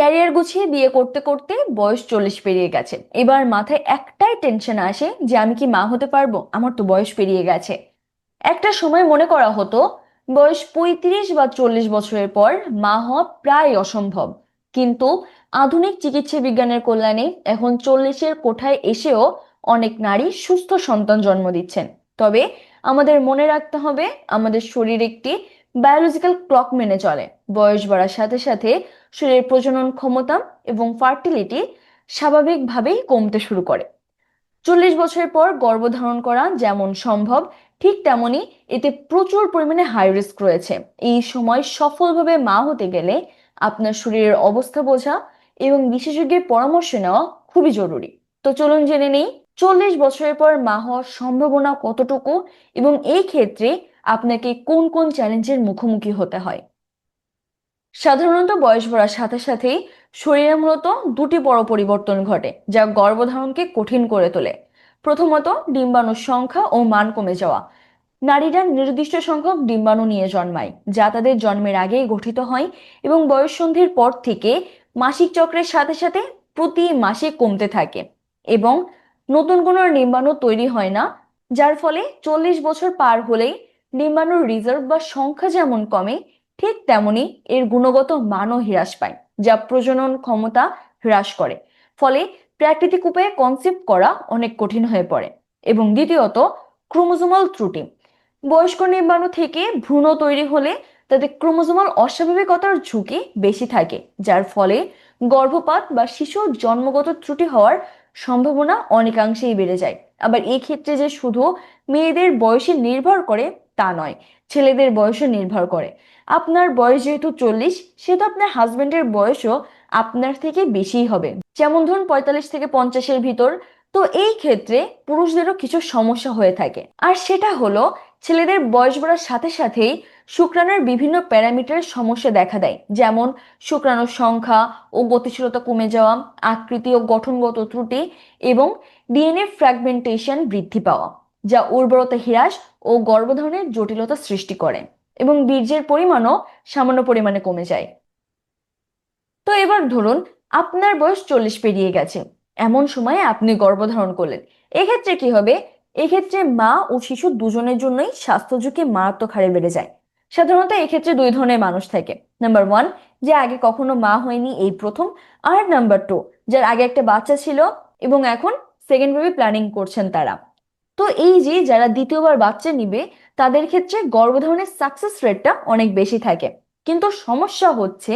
Career গুছিয়ে বিয়ে করতে করতে বয়স চল্লিশ পেরিয়ে গেছে। এবার মাথায় একটাই টেনশন আসে যে আমি কি মা হতে পারব? আমার তো বয়স পেরিয়ে গেছে। একটা সময় মনে করা হতো, বয়স পঁয়ত্রিশ বা চল্লিশ বছরের পর মা হওয়া প্রায় অসম্ভব। কিন্তু আধুনিক চিকিৎসা বিজ্ঞানের কল্যাণে এখন চল্লিশের কোঠায় এসেও অনেক নারী সুস্থ সন্তান জন্ম দিচ্ছেন। তবে আমাদের মনে রাখতে হবে, আমাদের শরীর একটি বায়োলজিক্যাল ক্লক মেনে চলে। বয়স বাড়ার সাথে সাথে শরীরের প্রজনন ক্ষমতা এবং ফার্টিলিটি স্বাভাবিকভাবেই কমতে শুরু করে। চল্লিশ বছরের পর গর্ভধারণ করা যেমন সম্ভব, ঠিক তেমনি এতে প্রচুর পরিমাণে হাই রিস্ক রয়েছে। এই সময় সফলভাবে মা হতে গেলে আপনার শরীরের অবস্থা বোঝা এবং বিশেষজ্ঞের পরামর্শ নেওয়া খুবই জরুরি। তো চলুন জেনে নেই, চল্লিশ বছরের পর মা হওয়ার সম্ভাবনা কতটুকু এবং এই ক্ষেত্রে আপনাকে কোন কোন চ্যালেঞ্জের মুখোমুখি হতে হয়? সাধারণত বয়স বাড়ার সাথে সাথেই শরীরে মূলত দুটি বড় পরিবর্তন ঘটে, যা গর্ভধারণকে কঠিন করে তোলে। প্রথমত, ডিম্বাণুর সংখ্যা ও মান কমে যাওয়া। নারীরা নির্দিষ্ট সংখ্যক ডিম্বাণু নিয়ে জন্মায়, যা তাদের জন্মের আগেই গঠিত হয় এবং বয়ঃসন্ধির পর থেকে মাসিক চক্রের সাথে সাথে প্রতি মাসে কমতে থাকে এবং নতুন কোনো ডিম্বাণু তৈরি হয় না, যার ফলে চল্লিশ বছর পার হলেই ডিম্বাণুর রিজার্ভ বা সংখ্যা যেমন কমে ঠিক তেমনি এর গুণগত মানও হ্রাস পায়, যা প্রজনন ক্ষমতা হ্রাস করে। ফলে প্রাকৃতিক উপায়ে কনসেপ্ট করা অনেক কঠিন হয়ে পড়ে। এবং দ্বিতীয়ত ক্রোমোজোমাল ত্রুটি। বয়স্ক নির্মাণু থেকে ভ্রূণ তৈরি হলে তাতে ক্রোমোজোমাল অস্বাভাবিকতার ঝুঁকি বেশি থাকে, যার ফলে গর্ভপাত বা শিশুর জন্মগত ত্রুটি হওয়ার সম্ভাবনা অনেকাংশেই বেড়ে যায়। আবার এই ক্ষেত্রে যে শুধু মেয়েদের বয়সে নির্ভর করে তা নয়, ছেলেদের বয়সে নির্ভর করে। আপনার বয়স যেহেতু চল্লিশ, সেহেতু আপনার হাজবেন্ডের বয়সও আপনার থেকে বেশিই হবে। যেমন ধরুন পঁয়তাল্লিশ থেকে পঞ্চাশের ভিতর, তো এই ক্ষেত্রে পুরুষদেরও কিছু সমস্যা হয়ে থাকে। আর সেটা হলো ছেলেদের বয়স বাড়ার সাথে সাথেই শুক্রাণুর বিভিন্ন প্যারামিটারের সমস্যা দেখা দেয়। যেমন শুক্রাণুর সংখ্যা ও গতিশীলতা কমে যাওয়া, আকৃতি ও গঠনগত ত্রুটি এবং ডিএনএ ফ্র্যাগমেন্টেশন বৃদ্ধি পাওয়া। যা উর্বরতা হ্রাস ও গর্ভধারণের জটিলতা সৃষ্টি করে এবং বীর্যের পরিমাণও সামান্য পরিমাণে কমে যায়। তো এবার ধরুন আপনার বয়স চল্লিশ পেরিয়ে গেছে। এমন সময়ে আপনি গর্ভধারণ করলেন। এক্ষেত্রে কি হবে? এক্ষেত্রে মা ও শিশু দুজনের জন্যই স্বাস্থ্য ঝুঁকি মারাত্মক হারে বেড়ে যায়। সাধারণত এক্ষেত্রে দুই ধরনের মানুষ থাকে। নাম্বার ওয়ান, যে আগে কখনো মা হয়নি এই প্রথম। আর নাম্বার টু, যার আগে একটা বাচ্চা ছিল এবং এখন সেকেন্ড বেবি প্ল্যানিং করছেন তারা। তো এই যে যারা দ্বিতীয়বার বাচ্চা নিবে, তাদের ক্ষেত্রে গর্ভধারণের সাকসেস রেটটা অনেক বেশি থাকে। কিন্তু সমস্যা হচ্ছে,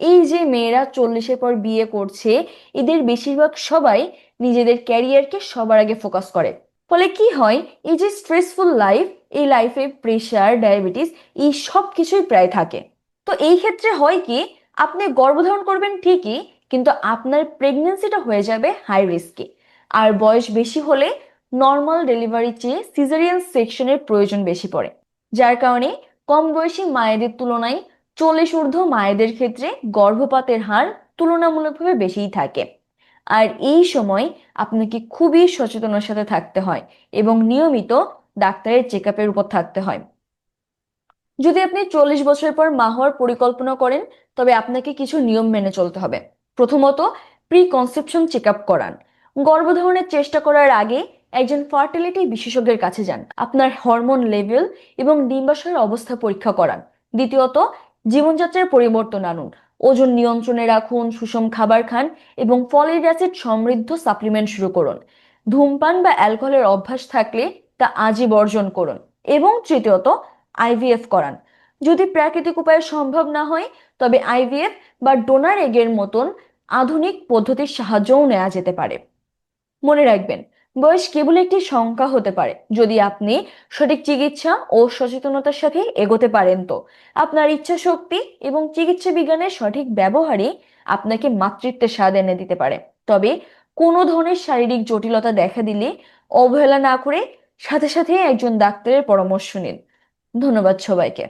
এই যে মেয়েরা চল্লিশের পর বিয়ে করছে, এদের বেশিরভাগ সবাই নিজেদের ক্যারিয়ারকে সবার আগে ফোকাস করে। ফলে কি হয়, এই যে স্ট্রেসফুল লাইফ এই লাইফে প্রেশার ডায়াবেটিস এই সব কিছুই প্রায় থাকে। তো এই ক্ষেত্রে হয় কি, আপনি গর্ভধারণ করবেন ঠিকই, কিন্তু আপনার প্রেগনেন্সিটা হয়ে যাবে হাই রিস্কে আর বয়স বেশি হলে নর্মাল ডেলিভারি চেয়ে সিজারিয়ান সেকশনের প্রয়োজন বেশি পড়ে। যার কারণে কম বয়সী মায়েদের তুলনায় চল্লিশ ঊর্ধ্ব মায়েদের ক্ষেত্রে গর্ভপাতের হার তুলনামূলকভাবে বেশিই থাকে। আর এই সময় আপনাকে খুবই সচেতনার সাথে থাকতে হয় এবং নিয়মিত ডাক্তারের চেক আপের উপর থাকতে হয়। যদি আপনি চল্লিশ বছর পর মা হওয়ার পরিকল্পনা করেন, তবে আপনাকে কিছু নিয়ম মেনে চলতে হবে। প্রথমত প্রি কনসেপশন চেক আপ করান। গর্ভধারণের চেষ্টা করার আগে একজন ফার্টিলিটি বিশেষজ্ঞের কাছে যান। আপনার হরমোন লেভেল এবং ডিম্বাশয়ের অবস্থা পরীক্ষা করান। দ্বিতীয়ত, জীবনযাত্রার পরিবর্তন আনুন। ওজন নিয়ন্ত্রণে রাখুন, সুষম খাবার খান এবং ফলিক অ্যাসিড সমৃদ্ধ সাপ্লিমেন্ট শুরু করুন। ধূমপান বা অ্যালকোহলের অভ্যাস থাকলে তা আজই বর্জন করুন। এবং তৃতীয়ত আইভিএফ করান। যদি প্রাকৃতিক উপায়ে সম্ভব না হয়, তবে আইভিএফ বা ডোনার এগের মতন আধুনিক পদ্ধতির সাহায্যও নেওয়া যেতে পারে। মনে রাখবেন বয়স কেবল একটি সংখ্যা হতে পারে। যদি আপনি সঠিক চিকিৎসা ও সচেতনতার সাথে এগোতে পারেন তো। আপনার ইচ্ছা শক্তি এবং চিকিৎসা বিজ্ঞানের সঠিক ব্যবহারই আপনাকে মাতৃত্বের স্বাদ এনে দিতে পারে। তবে কোনো ধরনের শারীরিক জটিলতা দেখা দিলে অবহেলা না করে সাথে সাথে একজন ডাক্তারের পরামর্শ নিন। ধন্যবাদ সবাইকে।